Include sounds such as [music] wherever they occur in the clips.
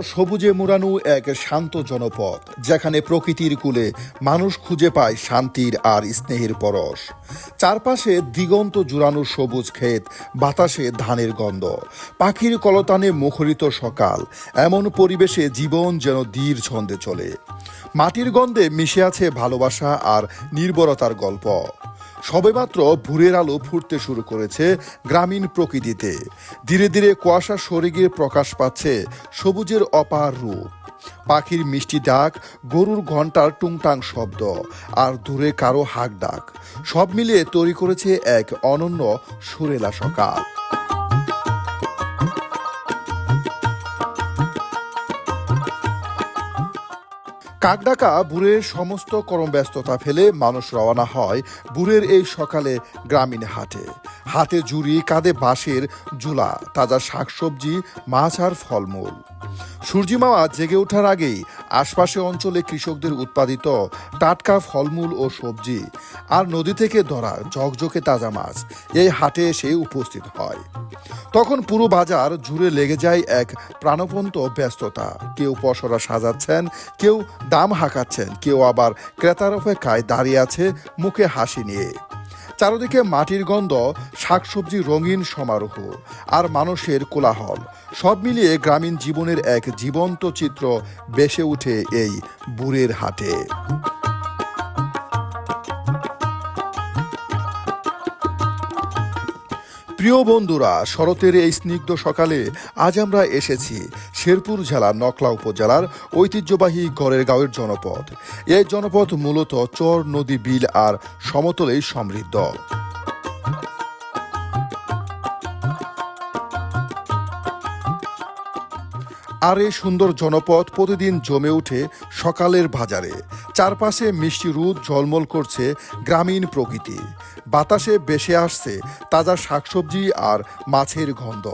সবুজে মুড়ানো এক শান্ত জনপদ যেখানে প্রকৃতির কূলে মানুষ খুঁজে পায় শান্তির আর স্নেহের পরশ। চারপাশে দিগন্ত জুড়ানো সবুজ ক্ষেত, বাতাসে ধানের গন্ধ, পাখির কলতানে মুখরিত সকাল, এমন পরিবেশে জীবন যেন ধীর ছন্দে চলে। মাটির গন্ধে মিশে আছে ভালোবাসা আর নির্ভরতার গল্প। সবেমাত্র ভোরের আলো ফুটতে শুরু করেছে গ্রামীণ প্রকৃতিতে। ধীরে ধীরে কুয়াশা সরে গিয়ে প্রকাশ পাচ্ছে সবুজের অপার রূপ। পাখির মিষ্টি ডাক, গরুর ঘণ্টার টুংটাং শব্দ, আর দূরে কারও হাক ডাক। সব মিলিয়ে তৈরি করেছে এক অনন্য সুরেলা সকাল। কাকডাকা বুড়ের সমস্ত কর্মব্যস্ততা ফেলে মানুষ রওনা হয় বুড়ের এই সকালে গ্রামীণ হাটে। হাতে জুড়ি কাঁধে বাঁশের জুলা তাজা শাকসবজি, মাছ আর ফলমূল। সূর্যিমামা জেগে ওঠার আগেই আশপাশে অঞ্চলে কৃষকদের উৎপাদিত টাটকা ফলমূল ও সবজি আর নদী থেকে ধরা ঝকঝকে তাজা মাছ এই হাটে এসে উপস্থিত হয়। তখন পুরো বাজার জুড়ে লেগে যায় এক প্রাণবন্ত ব্যস্ততা। কেউ পসরা সাজাচ্ছেন, কেউ দাম হাঁকাচ্ছেন, কেউ আবার ক্রেতার অপেক্ষায় দাঁড়িয়ে আছে মুখে হাসি নিয়ে। চারদিকে মাটির গন্ধ, শাকসবজি, রঙিন সমারোহ আর মানুষের কোলাহল। সব মিলিয়ে গ্রামীণ জীবনের এক জীবন্ত চিত্র বেসে উঠে এই বুড়ের হাটে। প্রিয় বন্ধুরা, শরতের এই স্নিগ্ধ সকালে আজ আমরা এসেছি শেরপুর জেলার নকলা উপজেলার ঐতিহ্যবাহী গড়ের গাঁওয়ের জনপদ। এই জনপদ মূলত চর, নদী, বিল আর সমতলেই সমৃদ্ধ। আর এই সুন্দর জনপদ প্রতিদিন জমে ওঠে সকালের বাজারে। চারপাশে মিষ্টি রোদ ঝলমল করছে গ্রামীণ প্রকৃতি। বাতাসে বেসে আসছে তাজা শাকসবজি আর মাছের গন্ধ।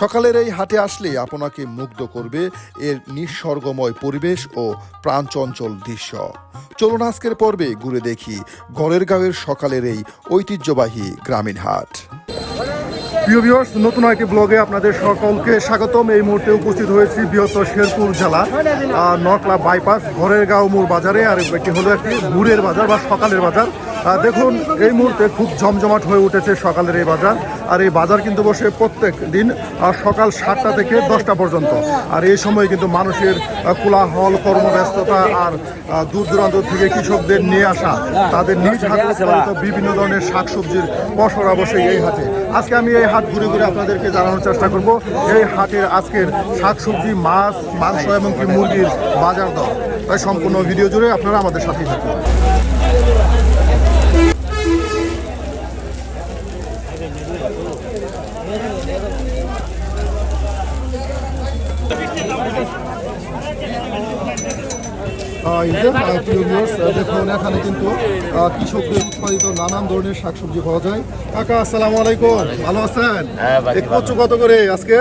সকালের এই হাটে আসলে আপনাকে মুগ্ধ করবে এর নিঃসর্গময় পরিবেশ ও প্রাণচঞ্চল দৃশ্য। চলুন আজকের পর্বে ঘুরে দেখি গড়ের গাঁয়ের সকালের এই ঐতিহ্যবাহী গ্রামীণ হাট। প্রিয় ভিউয়ার্স নতুন একটি ব্লগে আপনাদের সকলকে স্বাগতম। এই মুহূর্তে উপস্থিত হয়েছি বৃহত্তর শেরপুর জেলা নকলা বাইপাস ঘরের গাঁও মোড় বাজারে। আর এটি হলো একটি ভোরের বাজার বা সকালের বাজার। দেখুন, এই মুহূর্তে খুব জমজমাট হয়ে উঠেছে সকালের এই বাজার। আর এই বাজার কিন্তু বসে প্রত্যেক দিন সকাল সাতটা থেকে দশটা পর্যন্ত। আর এই সময় কিন্তু মানুষের কোলাহল, কর্মব্যস্ততা আর দূর দূরান্ত থেকে কৃষকদের নিয়ে আসা, তাদের নিজ হাতে বিভিন্ন ধরনের শাকসবজির পসরা বসে এই হাটে। আজকে আমি এই হাট ঘুরে ঘুরে আপনাদেরকে জানানোর চেষ্টা করব, এই হাটের আজকের শাকসবজি, মাছ, মাংস এবং কি মুরগির বাজার দর। তাই সম্পূর্ণ ভিডিও জুড়ে আপনারা আমাদের সাথেই থাকুন আহ, এই যে, আহ, প্রিয় viewers, আহ, দেখুন এখানে কিন্তু কৃষকদের উৎপাদিত নানান ধরনের শাকসবজি পাওয়া যায়। কাকা আসসালামু আলাইকুম। ভালো আছেন? হ্যাঁ, কচু কত করে আজকে?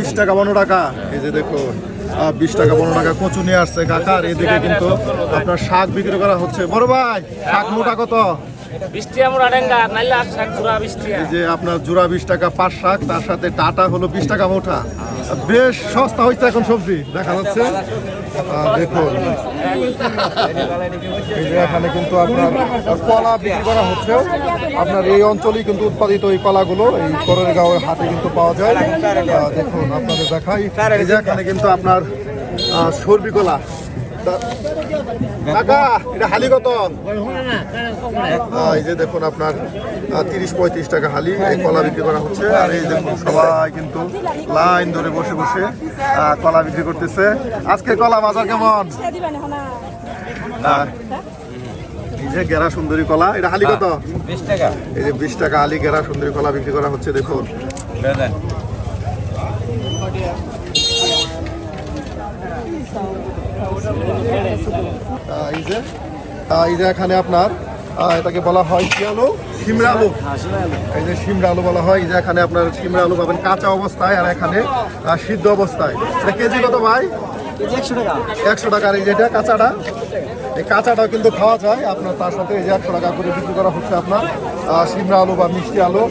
বিশ টাকা পনেরো টাকা এই যে দেখুন আহ, বিশ টাকা পনেরো টাকা কচু নিয়ে আসছে কাকা। আর এদিকে কিন্তু আপনার শাক বিক্রি করা হচ্ছে। বড় ভাই শাক মোটা কত? যে আপনার জোড়া বিশ টাকা পাঁচ শাক তার সাথে টাটা হলো বিশ টাকা মোটা। বেশ সস্তা হয়েছে এখন সবজি, দেখা যাচ্ছে। দেখুন এখানে কিন্তু আপনার কলা বিক্রি করা হচ্ছে। আপনার এই অঞ্চলেই কিন্তু উৎপাদিত এই কলাগুলো এই করের গাঁওয়ের হাটে কিন্তু পাওয়া যায়। দেখুন, আপনাদের দেখাই। এখানে কিন্তু আপনার সর্বি কলা কাকা এটা হালি কত এই যে দেখুন আপনার তিরিশ পঁয়ত্রিশ টাকা হালি এই কলা বিক্রি করা হচ্ছে। আর এই দেখুন সবাই কিন্তু লাইন ধরে বসে বসে কলা বিক্রি করতেছে। আজকে কলা বাজার কেমন? এই যে গেরা সুন্দরী কলা এটা হালি কত? বিশ টাকা। এই যে বিশ টাকা আলি গেরা সুন্দরী কলা বিক্রি করা হচ্ছে দেখুন। এই যে এই যে এখানে আপনার এটাকে বলা হয় কি আলু? সিমরা আলু। এই যে সিমরা আলু বলা হয়, এই যে এখানে আপনার সিমরা আলু পাবেন কাঁচা অবস্থায় আর এখানে সিদ্ধ অবস্থায়। এটা কেজি কত ভাই? একশো টাকার এই যে এটা কাঁচাটা, এই কাঁচাটাও কিন্তু খাওয়া যায়। আপনার তার সাথে এই যে একশো টাকা করে বিক্রি করা হচ্ছে আপনার সিমরা আলু বা মিষ্টি আলু।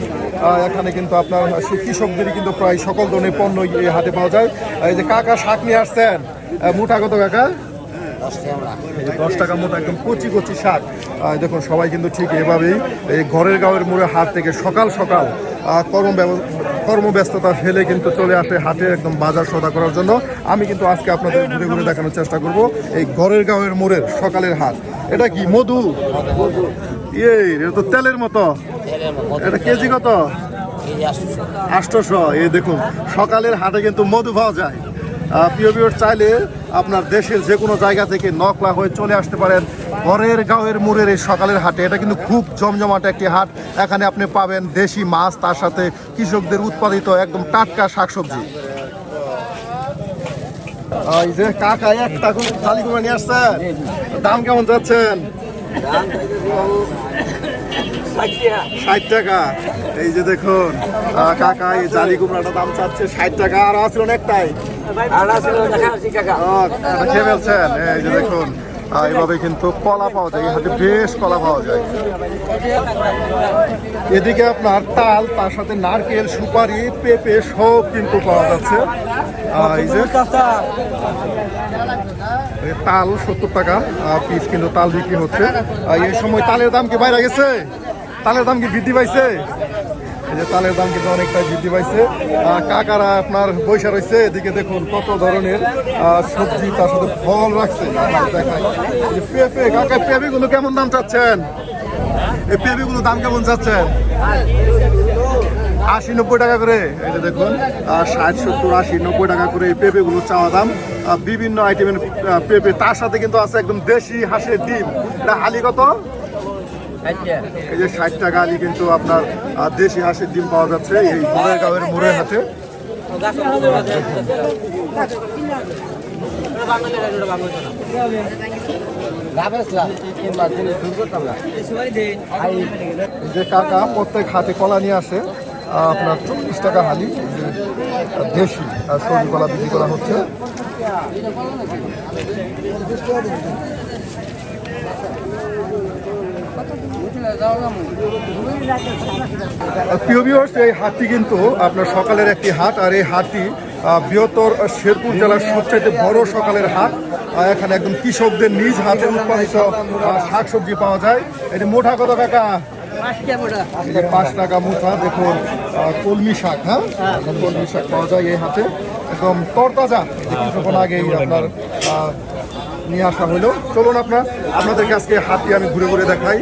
এখানে কিন্তু আপনার কৃষকদেরই কিন্তু প্রায় সকল ধরনের পণ্য এই হাটে পাওয়া যায়। এই যে কাকা শাক নিয়ে আসছেন মুঠা কত কাকা? দশ টাকা মোটা একদম কচি কচি শাক। দেখুন সবাই কিন্তু ঠিক এভাবেই এই ঘরের গাঁয়ের মোড়ে হাট থেকে সকাল সকাল কর্ম কর্মব্যস্ততা ফেলে কিন্তু চলে আসে হাটে একদম বাজার সদা করার জন্য। আমি কিন্তু আজকে আপনাদের ঘুরে ঘুরে দেখানোর চেষ্টা করব এই ঘরের গাঁয়ের মোড়ের সকালের হাট। এটা কি মধু? ইয়ে এটা তো তেলের মতো। এটা কেজি কত? আষ্টশো এই দেখুন, সকালের হাটে কিন্তু মধু পাওয়া যায়। প্রিয় বিয়র চাইলে আপনার দেশের যে কোনো জায়গা থেকে নকলা হয়ে চলে আসতে পারেন ঘরের গাঁয়ের মোড়ের এই সকালের হাটে। এটা কিন্তু খুব জমজমাট একটি হাট। এখানে আপনি পাবেন দেশি মাছ, তার সাথে কৃষকদের উৎপাদিত একদম টাটকা শাকসবজি। এই যে কাকা একটা খালি করে নিয়ে আসছেন। দাম কেমন যাচ্ছেন? ষাট টাকা। এই যে দেখুন কাকা এই জালি কুমড়াটা দাম চাচ্ছে ষাট টাকা আর আছে অনেকটাই খেয়ে ফেলছেন? এই যে দেখুন এইভাবে কিন্তু কলা পাওয়া যায় হাতে বেশ কলা পাওয়া যায়। এদিকে আপনার তাল তার সাথে নারকেল সুপারি পেঁপে সব কিন্তু পাওয়া যাচ্ছে। এই যে তাল সত্তর টাকা পিস কিন্তু তাল বিক্রি হচ্ছে। এই সময় তালের দাম কি বাইরে গেছে? তালের দাম কি বৃদ্ধি পাইছে? এই যে তালের দাম কিন্তু অনেকটাই বৃদ্ধি পাইছে। কাকারা আপনার বৈশা রয়েছে এদিকে দেখুন কত ধরনের সবজি তার সাথে ফল রাখছে। আপনাদের দেখাই। এই যে পেঁপে, কাকা, পেঁপেগুলো কেমন দাম চাচ্ছেন? এই পেঁপেগুলো দাম কেমন চাচ্ছেন? আশি নব্বই টাকা করে। এই যে দেখুন ষাট, সত্তর, আশি, নব্বই টাকা করে এই পেঁপেগুলো চাওয়া দাম। বিভিন্ন আইটেমের পেঁপে তার সাথে কিন্তু আছে একদম দেশি হাঁসের ডিম। এটা হালি কত? এই যে ষাট টাকা আলি কিন্তু আপনার দেশি হাঁসের ডিম পাওয়া যাচ্ছে এই মোড়ের গাঁয়ের মোড়ের এই যে কাকা, প্রত্যেক হাতে কলা নিয়ে আসে আপনার চল্লিশ টাকা হালি। দেশি সবজি কলা বিক্রি করা হচ্ছে। প্রিয় viewers, এই হাটটি কিন্তু আপনার সকালের একটি হাট আর এই হাটটি বৃহত্তর শেরপুর জেলার সবচাইতে বড় সকালের হাট। এখানে একদম কৃষকদের নিজ হাতে উৎপাদিত শাকসবজি পাওয়া যায়। এটি মোটা কত টাকা? পাঁচ টাকা মুঠা দেখুন কলমি শাক হ্যাঁ? কলমি শাক পাওয়া যায় এই হাতে। একদম তরতাজা। কিছুক্ষণ আগেই আপনার নিয়ে আসা হলো। চলুন আপনার আপনাদেরকে আজকে হাটটি আমি ঘুরে ঘুরে দেখাই।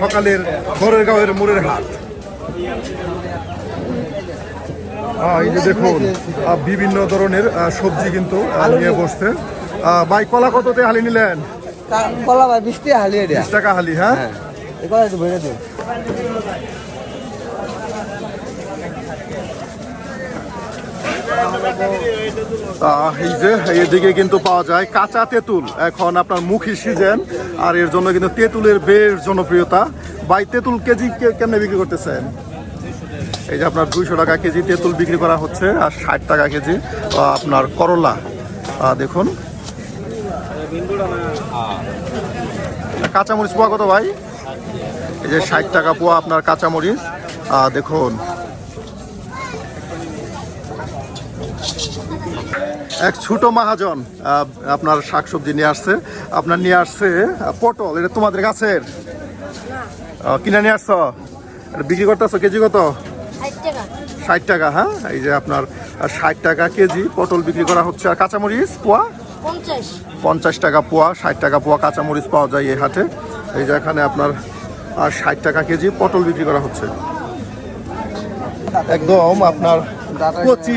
সকালের ঘরের গাঁয়ের মোড়ের হাট এই যে দেখুন বিভিন্ন ধরনের সবজি কিন্তু নিয়ে বসছে। ভাই কলা কততে হালি নিলেন? কলা ভাই বৃষ্টি হালিয়ে দেয়া। বিশ টাকা হালি হ্যাঁ? এই যে এদিকে কিন্তু পাওয়া যায় কাঁচা তেঁতুল। এখন আপনার মুখী সিজন, আর এর জন্য কিন্তু তেঁতুলের বেশ জনপ্রিয়তা। বাই তেঁতুল কেজি কেমনে বিক্রি করতেছেন? এই যে আপনার দুইশো টাকা কেজি তেঁতুল বিক্রি করা হচ্ছে, আর ষাট টাকা কেজি আপনার করলা। দেখুন। কাঁচামরিচ পোয়া কত ভাই? এই যে ষাট টাকা পোয়া আপনার কাঁচামরিচ। দেখুন। এক ছোট মহাজন আপনার শাকসবজি নিয়ে আসছে। আপনার নিয়ে আসছে পটল এটা তোমাদের গাছের। কিনে নিয়ে আসছো? বিক্রি করতেছো কেজি কত? ষাট টাকা হ্যাঁ? এই যে আপনার ষাট টাকা কেজি পটল বিক্রি করা হচ্ছে। আর কাঁচামরিচ পোয়া? পঞ্চাশ। পঞ্চাশ টাকা পোয়া ষাট টাকা পোয়া কাঁচামরিচ পাওয়া যায় এই হাটে। এই যে এখানে আপনার আর ষাট টাকা কেজি পটল বিক্রি করা হচ্ছে। একদম আপনার কচি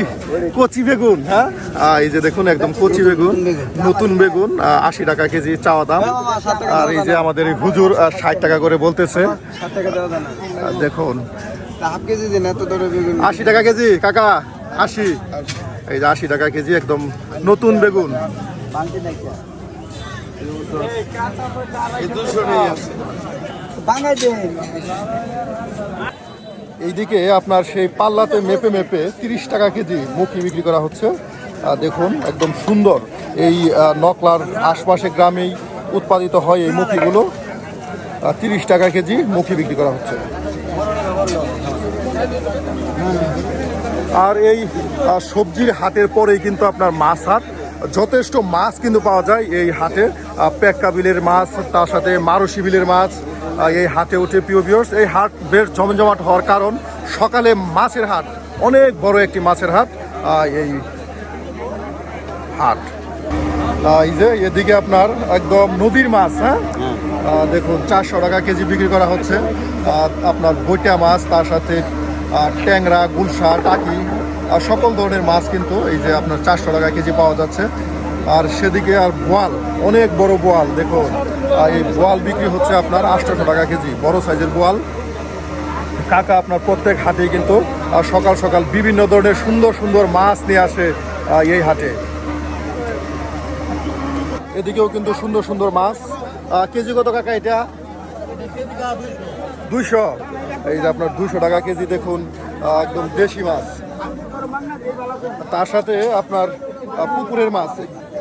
কচি বেগুন হ্যাঁ? এই যে দেখুন একদম কচি বেগুন নতুন বেগুন আশি টাকা কেজি চাওয়া দাম। আর এই যে আমাদের এই হুজুর ষাট টাকা করে বলতেছে। দেখুন। আশি টাকা কেজি কাকা আশি। এই যে আশি টাকা কেজি একদম নতুন বেগুন। নাকি এইদিকে আপনার সেই পাল্লাতে মেপে মেপে তিরিশ টাকা কেজি মুখি বিক্রি করা হচ্ছে। দেখুন, একদম সুন্দর এই নকলার আশপাশে গ্রামেই উৎপাদিত হয় এই মুখিগুলো। তিরিশ টাকা কেজি মুখি বিক্রি করা হচ্ছে। আর এই সবজির হাটের পরেই কিন্তু আপনার মাছ হাট। যথেষ্ট মাছ কিন্তু পাওয়া যায় এই হাটে। পেক্কা বিলের মাছ, তার সাথে মারসি বিলের মাছ এই হাটে উঠে প্রিয় এই হাট বেশ জমজমাট হওয়ার কারণ সকালে মাছের হাট অনেক বড় একটি মাছের হাট এই হাট। এই যে এদিকে আপনার একদম নদীর মাছ হ্যাঁ? দেখুন চারশো টাকা কেজি বিক্রি করা হচ্ছে। আপনার বইটা মাছ তার সাথে ট্যাংরা গুলশা টাকি সকল ধরনের মাছ কিন্তু এই যে আপনার চারশো টাকা কেজি পাওয়া যাচ্ছে। আর সেদিকে আর বোয়াল, অনেক বড় বোয়াল দেখুন এই বোয়াল বিক্রি হচ্ছে আপনার আটশোশো টাকা কেজি, বড় সাইজের বোয়াল। কাকা আপনার প্রত্যেক হাটেই কিন্তু সকাল সকাল বিভিন্ন ধরনের সুন্দর সুন্দর মাছ নিয়ে আসে এই হাটে। এদিকেও কিন্তু সুন্দর সুন্দর মাছ। কেজি কত কাকা এটা? দুইশো। এই যে আপনার দুশো টাকা কেজি দেখুন একদম দেশি মাছ। তার সাথে আপনার পুকুরের মাছ।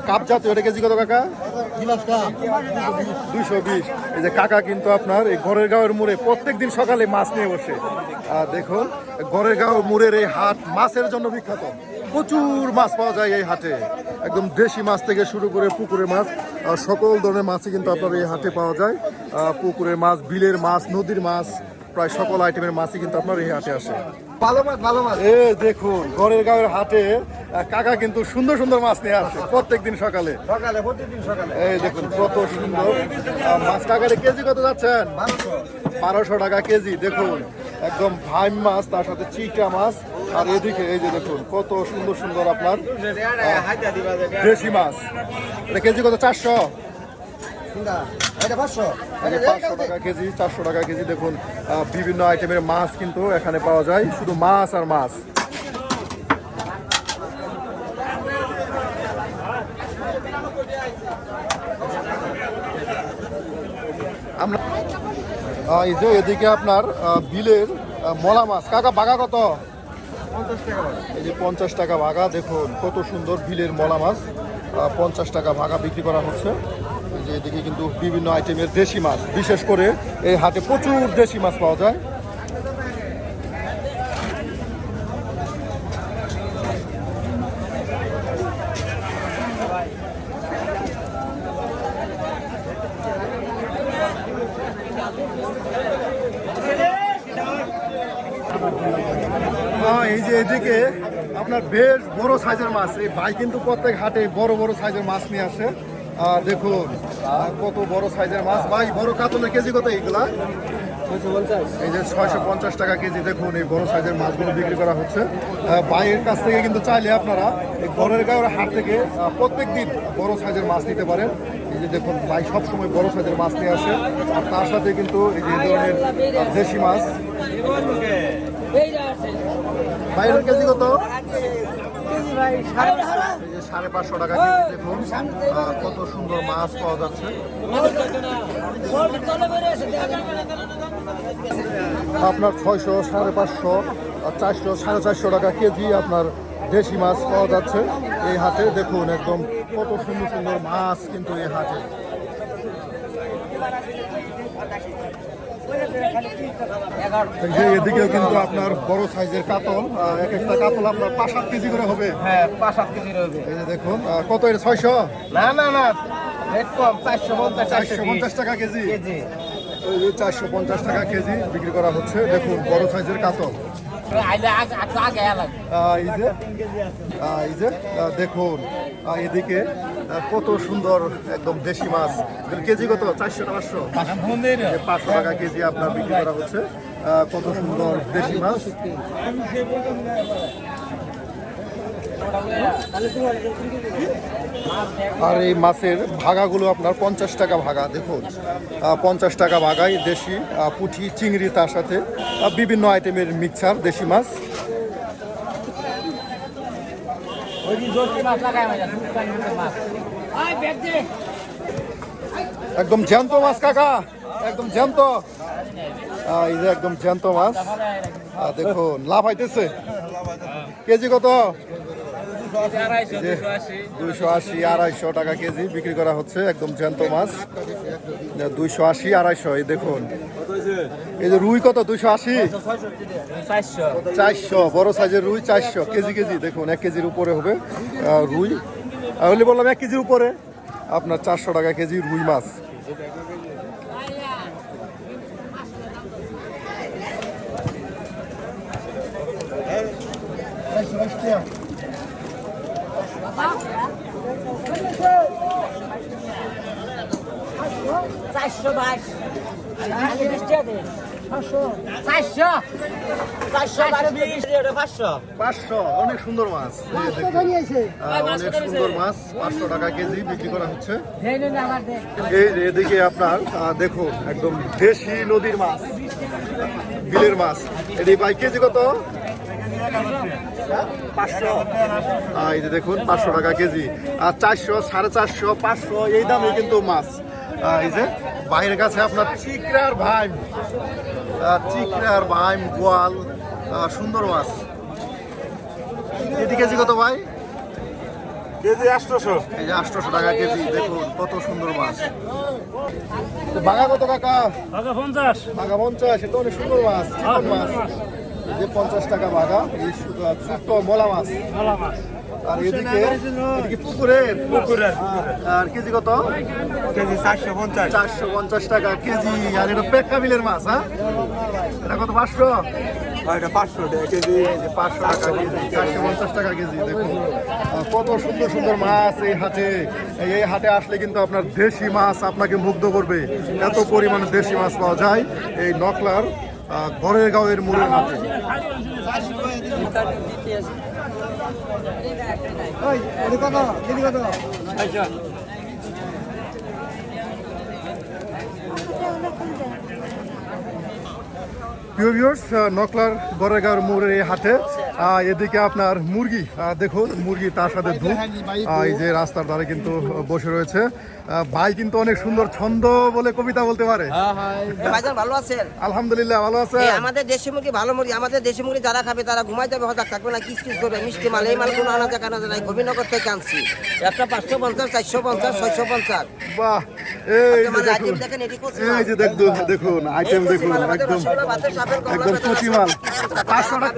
কাপ জাতীয়, এটা কেজি কত কাকা? দুইশো বিশ। এই যে কাকা কিন্তু আপনার এই ঘরের গাঁয়ের মোড়ে প্রত্যেক দিন সকালে মাছ নিয়ে বসে। আর দেখুন, ঘরের গাঁও মোড়ের এই হাট মাছের জন্য বিখ্যাত। প্রচুর মাছ পাওয়া যায় এই হাটে। একদম দেশি মাছ থেকে শুরু করে পুকুরের মাছ সকল ধরনের মাছই কিন্তু আপনার এই হাটে পাওয়া যায়। পুকুরের মাছ, বিলের মাছ, নদীর মাছ প্রায় সকল আইটেমের মাছই কিন্তু আপনার এই হাটে আসে। ভালো মাছ ভালো মাছ। এ দেখুন ঘরের গাঁয়ের হাটে কাকা কিন্তু সুন্দর সুন্দর মাছ নিয়ে আসে প্রত্যেক দিন সকালে। সকালে প্রতিদিন সকালে। এই দেখুন কত সুন্দর। মাছ কাকারে কেজি কত যাচ্ছেন? বারোশো টাকা কেজি দেখুন। একদম ভাইম মাছ তার সাথে চিটা মাছ। আর এদিকে এই যে দেখুন কত সুন্দর সুন্দর আপনার দেশি মাছ। এটা কেজি কত? চারশো? এটা পাঁচশো। পাঁচশো টাকা কেজি চারশো টাকা কেজি দেখুন বিভিন্ন আইটেমের মাছ কিন্তু এখানে পাওয়া যায় শুধু মাছ আর মাছ। আমরা এই যে এদিকে আপনার বিলের মলা মাছ। কাকা বাগা কত? এই যে পঞ্চাশ টাকা ভাগা দেখুন কত সুন্দর বিলের মলা মাছ। পঞ্চাশ টাকা ভাগা বিক্রি করা হচ্ছে। এদিকে কিন্তু বিভিন্ন আইটেমের দেশি মাছ বিশেষ করে এই হাটে প্রচুর দেশি মাছ পাওয়া যায়। হ্যাঁ, এই যে এদিকে আপনার বেশ বড় সাইজের মাছ এই ভাই কিন্তু প্রত্যেক হাটে বড় বড় সাইজের মাছ নিয়ে আসে। দেখুন কত বড় সাইজের মাছ। ভাই, বড় কাতলের কেজি কত এইগুলা? এই যে ছয়শো পঞ্চাশ টাকা কেজি, দেখুন, এই বড় সাইজের মাছগুলো বিক্রি করা হচ্ছে। ভাইয়ের কাছ থেকে কিন্তু চাইলে আপনারা এই ঘরের গাঁয়ের হাট থেকে প্রত্যেক দিন বড় সাইজের মাছ নিতে পারেন। এই যে দেখুন, ভাই সবসময় বড় সাইজের মাছ নিয়ে আসে। আর তার সাথে কিন্তু এই যে ধরনের দেশি মাছ। ভাইয়ের কেজি কত? এই যে সাড়ে পাঁচশো টাকা দেখুন। কত সুন্দর মাছ পাওয়া যাচ্ছে। আপনার ছয়শো সাড়ে পাঁচশো আর চারশো সাড়ে চারশো টাকা কেজি আপনার দেশি মাছ পাওয়া যাচ্ছে এই হাটে। দেখুন একদম কত সুন্দর সুন্দর মাছ কিন্তু এই হাটে। যে এদিকেও কিন্তু আপনার বড় সাইজের কাতল এক একটা কাতল আপনার পাঁচ সাত কেজি করে হবে। হ্যাঁ পাঁচ সাত কেজি রয়েছে এই যে দেখুন কত ছয়শো? না না না রেট কম চারশো পঞ্চাশ চারশো পঞ্চাশ টাকা কেজি। চারশো পঞ্চাশ টাকা কেজি বিক্রি করা হচ্ছে দেখুন বড় সাইজের কাতল। এই যে দেখুন এদিকে কত সুন্দর একদম দেশি মাছ। কেজি কত? চারশো পাঁচশো? পাঁচশো টাকা কেজি আপনার বিক্রি করা হচ্ছে। কত সুন্দর দেশি মাছ। আর এই মাছের ভাগাগুলো আপনার পঞ্চাশ টাকা ভাগা, দেখুন। পঞ্চাশ টাকা ভাগাই দেশি পুঁটি, চিংড়ি তার সাথে বিভিন্ন আইটেমের মিক্সার দেশি মাছ ওই দিন জোরকি মাছ লাগাই মাছ মাছ আয় ব্যাগ দে একদম জ্যান্ত মাছ, কাকা। একদম জ্যান্ত। এই যে একদম জ্যান্ত মাছ। দেখুন লাভ হইতেছে কেজি কত আড়াইশো যে দুশো আশি দুইশো আশি, আড়াইশো টাকা কেজি বিক্রি করা হচ্ছে, একদম জ্যান্ত মাছ। দুইশো আশি, আড়াইশো, এই দেখুন। এই যে রুই কত? দুইশো আশি? চারশো, বড় সাইজের রুই চারশো, কেজি কেজি, দেখুন, এক কেজির উপরে হবে রুই। তাহলে বললাম এক কেজির উপরে। আপনার চারশো টাকা কেজি রুই মাছ। চারশো বাইশ। অনেক সুন্দর মাছ। অনেক সুন্দর মাছ পাঁচশো টাকা কেজি বিক্রি করা হচ্ছে। এই এদিকে আপনার আহ, দেখুন একদম দেশি নদীর মাছ বিলের মাছ। এটি ভাই কেজি কত? পাঁচশো। এই যে দেখুন পাঁচশো টাকা কেজি। আর চারশো সাড়ে চারশো পাঁচশো এই দামে কিন্তু মাছ। এই যে বাইরের কাছে আপনার চিকড়ার ভাইম আহ, চিকড়ার ভাইম গোয়াল সুন্দর মাছ। কেজি কেজি কত ভাই? কেজি আটশোশো। এই যে আটশোশো টাকা কেজি দেখুন কত সুন্দর মাছ। তো বাঘা কত কাকা? টাকা পঞ্চাশ। বাঘা পঞ্চাশ এটা অনেক সুন্দর মাছ চিকন মাছ। এই যে পঞ্চাশ টাকা বাঘা এই ছোট্ট মলা মাছ। ভালো মাছ। আর এদিকে এদিকে পুকুরের পুকুরের আর কেজি কত? কেজি চারশো পঞ্চাশ। চারশো পঞ্চাশ টাকা কেজি। আর এটা পেক্কা বিলের মাছ হ্যাঁ? এটা কত পাঁচশো? এটা পাঁচশো টাকা কেজি। পাঁচশো টাকা কেজি চারশো পঞ্চাশ টাকা কেজি দেখুন। কত সুন্দর সুন্দর মাছ এই হাটে। এই- হাটে আসলে কিন্তু আপনার দেশি মাছ আপনাকে মুগ্ধ করবে। এত পরিমাণে দেশি মাছ পাওয়া যায় এই নকলার আহ, ঘরের গাঁয়ের মোড়ের হাটে। ওই কত? দিদি কত? আচ্ছা। প্রিয় ভিউয়ার্স নকলার গড়েগাঁওর মোড়ের এই হাটে আহ, এদিকে আপনার মুরগি আহ, দেখুন মুরগি তার সাথে দুধ এই যে রাস্তার ধারে কিন্তু বসে রয়েছে। আহ, ভাই কিন্তু অনেক সুন্দর ছন্দ বলে কবিতা বলতে পারে। ভাইজান ভালো আছেন? আলহামদুলিল্লাহ ভালো আছে। আমাদের দেশি মুরগি ভালো মুরগি আমাদের দেশি মুরগি যারা খাবে তারা ঘুমাই যাবে হঠাৎ থাকবে না কিস কিস করবে মিষ্টি মাল এই মাল কোনো আনা যায় কানা যায় গোবিন্দনগর থেকে আনছি। একটা পাঁচশো পঞ্চাশ চারশো পঞ্চাশ ছয়শো পঞ্চাশ। বাহ এই যে দেখুন। আইটেম দেখেন এটি কচি এই যে দেখুন দেখুন আইটেম দেখুন একদম। একদম কচি মাল। পাঁচশো টাকা-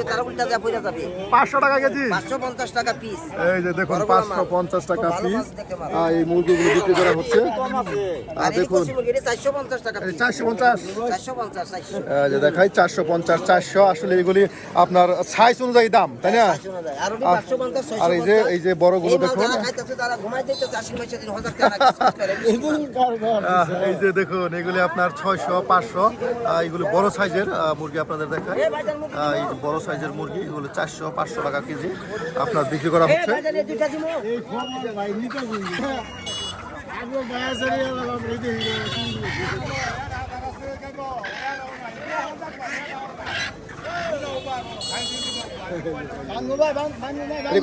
পাঁচশো টাকা কেজি? পাঁচশো পঞ্চাশ টাকা পিস এই যে দেখুন বড় বড় পাঁচশো পঞ্চাশ টাকা পিস মাছ দেখে মাছ। এই মুরগিগুলো বিক্রি করা হচ্ছে। আর দেখুন চারশো পঞ্চাশ টাকা চারশো পঞ্চাশ। চারশো পঞ্চাশ যে দেখাই চারশো পঞ্চাশ চারশো। আসলে এগুলি আপনার সাইজ অনুযায়ী দাম তাই না? আর এই যে এই যে বড়গুলো দেখুন। [laughs] এই যে দেখুন এগুলি আপনার ছয়শো পাঁচশো এগুলি বড় সাইজের আহ, মুরগি আপনাদের দেখায় আহ, এই যে বড় সাইজের মুরগি এগুলো চারশো পাঁচশো টাকা কেজি আপনার বিক্রি করা এই হচ্ছে বাজারে দুইটা দিমু। এই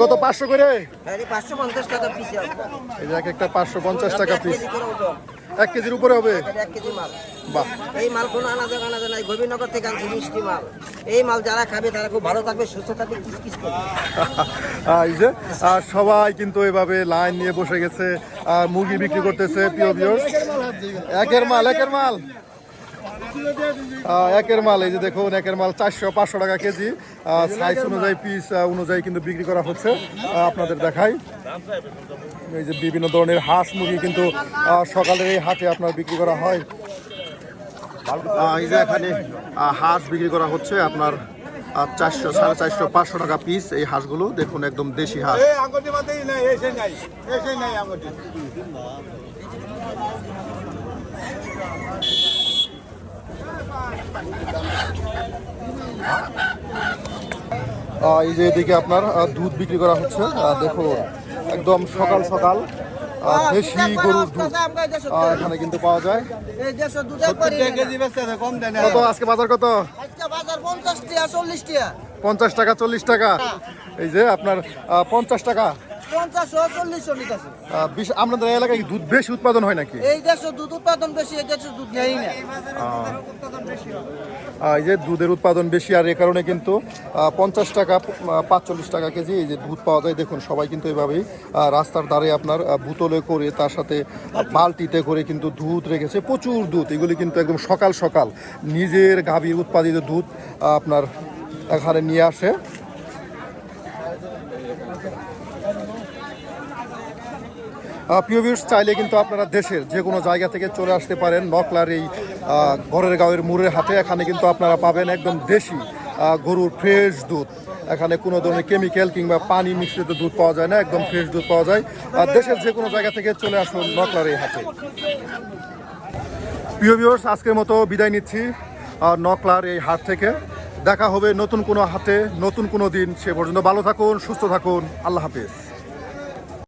কত পাঁচশো করে? এক একটা পাঁচশো পঞ্চাশ টাকা পিস। এক কেজির উপরে হবে? বাহ। এই মাল কোনো আনা যায় আনা যায় নাই। গোবিন্দনগর থেকে আনছি মিষ্টি মাল। এই মাল যারা খাবে তারা খুব ভালো থাকবে সুস্থ থাকবে কিস কিস করবে [laughs] এই যে আর সবাই কিন্তু এভাবে লাইন নিয়ে বসে গেছে। আর মুরগি বিক্রি করতেছে প্রিয় ভিউয়ার্স একের মাল একের মাল। একের মাল, এই যে দেখুন, একের মাল চারশো, পাঁচশো টাকা কেজি। সাইজ অনুযায়ী পিস অনুযায়ী কিন্তু বিক্রি করা হচ্ছে। আপনাদের দেখাই। এই যে বিভিন্ন ধরনের হাঁস মুরগি কিন্তু সকালের এই হাটে আপনার বিক্রি করা হয়। এই যে এখানে হাঁস বিক্রি করা হচ্ছে আপনার চারশো, সাড়ে চারশো, পাঁচশো টাকা পিস এই হাঁসগুলো। দেখুন, একদম দেশি হাঁস এই আঙ্গুটি মাথায় নাই এসে নাই এসে নাই আঙ্গুটি আহ, এই যে এদিকে আপনার দুধ বিক্রি করা হচ্ছে। দেখুন একদম সকাল সকাল দেশি গরুর দুধ এখানে কিন্তু পাওয়া যায়। কত আজকে বাজার কত? পঞ্চাশ টাকা চল্লিশ টাকা। এই যে আপনার আহ, পঞ্চাশ টাকা। আপনাদের এলাকায় দুধ বেশি উৎপাদন হয় নাকি? এই দেশে দুধ উৎপাদন বেশি এই দেশে দুধ নেই না। এই যে দুধের উৎপাদন বেশি আর এ কারণে কিন্তু পঞ্চাশ টাকা পাঁচচল্লিশ টাকা কেজি এই যে দুধ পাওয়া যায় দেখুন সবাই কিন্তু এভাবেই রাস্তার ধারে আপনার বোতলে করে তার সাথে বালতিতে করে কিন্তু দুধ রেখেছে প্রচুর দুধ। এগুলি কিন্তু একদম সকাল সকাল নিজের গাভীর উৎপাদিত দুধ আপনার এখানে নিয়ে আসে। প্রিয় ভিউস চাইলে কিন্তু আপনারা দেশের যে কোনো জায়গা থেকে চলে আসতে পারেন। নকলার এই ঘরের গাঁয়ের মুড়ের হাতে এখানে কিন্তু আপনারা পাবেন একদম দেশি গরুর ফ্রেশ দুধ। এখানে কোনো ধরনের কেমিক্যাল কিংবা পানি মিশ্রিত দুধ পাওয়া যায় না, একদম ফ্রেশ দুধ পাওয়া যায়। আর দেশের যে কোনো জায়গা থেকে চলে আসুন নকলার এই হাতে প্রিয় আজকের মতো বিদায় নিচ্ছি নকলার এই হাট থেকে। দেখা হবে নতুন কোনো হাটে, নতুন কোনো দিন সে পর্যন্ত। ভালো থাকুন, সুস্থ থাকুন। আল্লাহ হাফিজ।